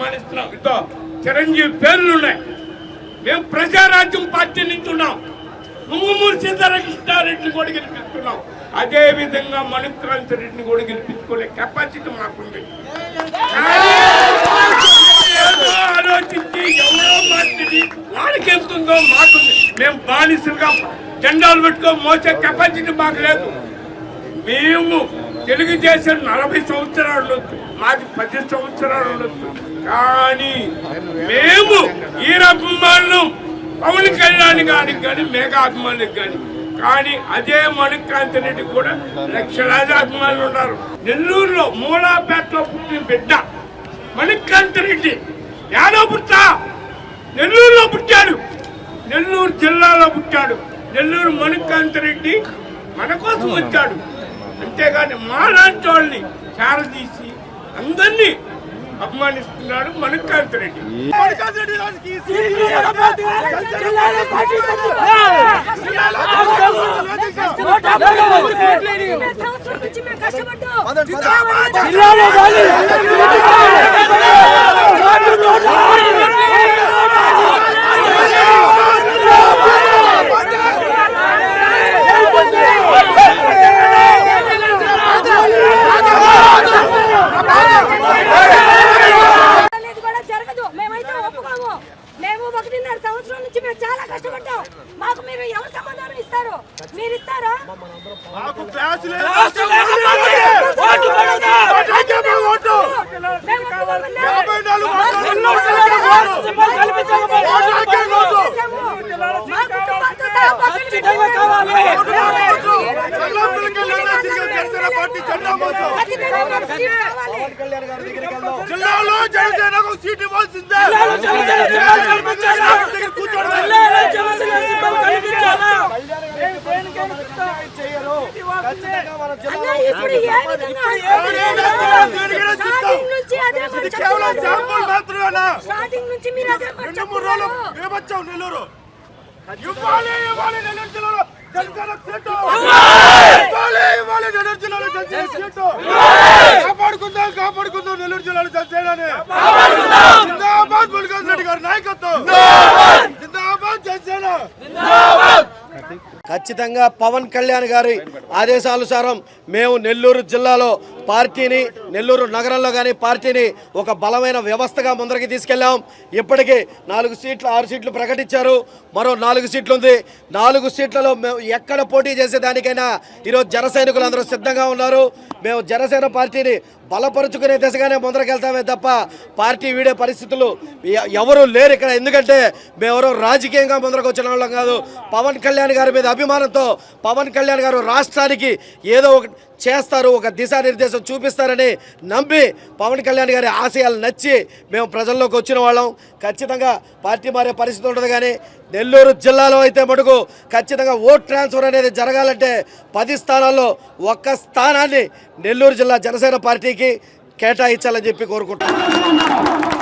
అభిమానిస్తున్నాం ఇదో చిరంజీవి పేర్లు ఉన్నాయి. మేము ప్రజారాజ్యం పార్టీ నుంచి ఉన్నాం. ముంగుమూరు సీతారామకృష్ణారెడ్డిని కూడా గెలిపిస్తున్నాం అదే విధంగా మణిక్రాంతి రెడ్డిని కూడా గెలిపించుకునే కెపాసిటీ మాకుంది. ఆలోచించి ఎవరో పార్టీని వాళ్ళకి మాకుంది. మేము బానిసలుగా జెండాలు పెట్టుకో మోసే కెపాసిటీ మాకు లేదు. మేము తెలుగుదేశం నలభై సంవత్సరాలు ఉండొచ్చు మాది పది సంవత్సరాలు ఉండొచ్చు కానీ మేము ఈ అభిమానులు. పవన్ కళ్యాణ్ గారికి కానీ మేఘా అభిమానులకు కానీ. కానీ అదే మణికాంత్ రెడ్డి కూడా లక్షలాది అభిమానులు ఉన్నారు. నెల్లూరులో మూలాపేటలో పుట్టిన బిడ్డ మణికాంత్ రెడ్డి. యాదవ్ పుట్ట నెల్లూరులో పుట్టాడు. నెల్లూరు జిల్లాలో పుట్టాడు. నెల్లూరు మణికాంత్ రెడ్డి మన కోసం వచ్చాడు. అంతేగాని మా లాంటి వాళ్ళని చారదీసి అందరినీ అభిమానిస్తున్నాడు మణికాంతి రెడ్డి మేము కష్టపడ్డాం జిల్లాలో గాలి అనేది కూడా జరగదు మేమైతే ఒప్పుకోము మేము ఒకటిన్నర సంవత్సరం నుంచి మేము చాలా కష్టపడ్డాం మాకు మీరు ఎవరు సమాధానం ఇస్తారు? మీరు ఇస్తారా? మాకు సీట్ కావాలి. జిల్లాలో జనసేనకు సీట్ ఇవ్వాల్సిందే రెండు మూడు రోజులు. మేమొచ్చాం నెల్లూరు? ఇవ్వాలి ఇవ్వాలి నెల్లూరు జిల్లాలో జనసేన సీటు. ఇవ్వాలి ఇవ్వాలి నెల్లూరు జిల్లాలో జనసేన సీటు. కాపాడుకుందాం కాపాడుకుందాం నెల్లూరు జిల్లాలో జనసేనని. జిందాబాద్ మురుగన్ రెడ్డి గారి నాయకత్వం. జిందాబాద్. జనసేన. ఖచ్చితంగా పవన్ కళ్యాణ్ గారి ఆదేశానుసారం మేము నెల్లూరు జిల్లాలో పార్టీని నెల్లూరు నగరంలో కానీ పార్టీని ఒక బలమైన వ్యవస్థగా ముందరికి తీసుకెళ్ళాం. ఇప్పటికీ నాలుగు సీట్లు ఆరు సీట్లు ప్రకటించారు. మరో నాలుగు సీట్లు ఉంది. నాలుగు సీట్లలో మేము ఎక్కడ పోటీ చేసేదానికైనా ఈరోజు జనసైనికులు అందరూ సిద్ధంగా ఉన్నారు. మేము జనసేన పార్టీని బలపరుచుకునే దిశగానే ముందరకెళ్తామే తప్ప పార్టీ వీడే పరిస్థితులు ఎవరూ ఎవరు లేరు ఇక్కడ. ఎందుకంటే మేమెవరో రాజకీయంగా ముందరకు వచ్చిన వాళ్ళం కాదు. పవన్ కళ్యాణ్ గారి మీద అభిమానంతో పవన్ కళ్యాణ్ గారు రాష్ట్రానికి ఏదో ఒక చేస్తారు ఒక దిశానిర్దేశం చూపిస్తారని నమ్మి పవన్ కళ్యాణ్ గారి ఆశయాలు నచ్చి మేము ప్రజల్లోకి వచ్చిన వాళ్ళం. ఖచ్చితంగా పార్టీ మారే పరిస్థితి ఉండదు కానీ నెల్లూరు జిల్లాలో అయితే మటుకు ఖచ్చితంగా ఓట్ ట్రాన్స్ఫర్ అనేది జరగాలంటే పది స్థానాల్లో ఒక్క స్థానాన్ని నెల్లూరు జిల్లా జనసేన పార్టీకి కేటాయించాలని చెప్పి కోరుకుంటున్నాం.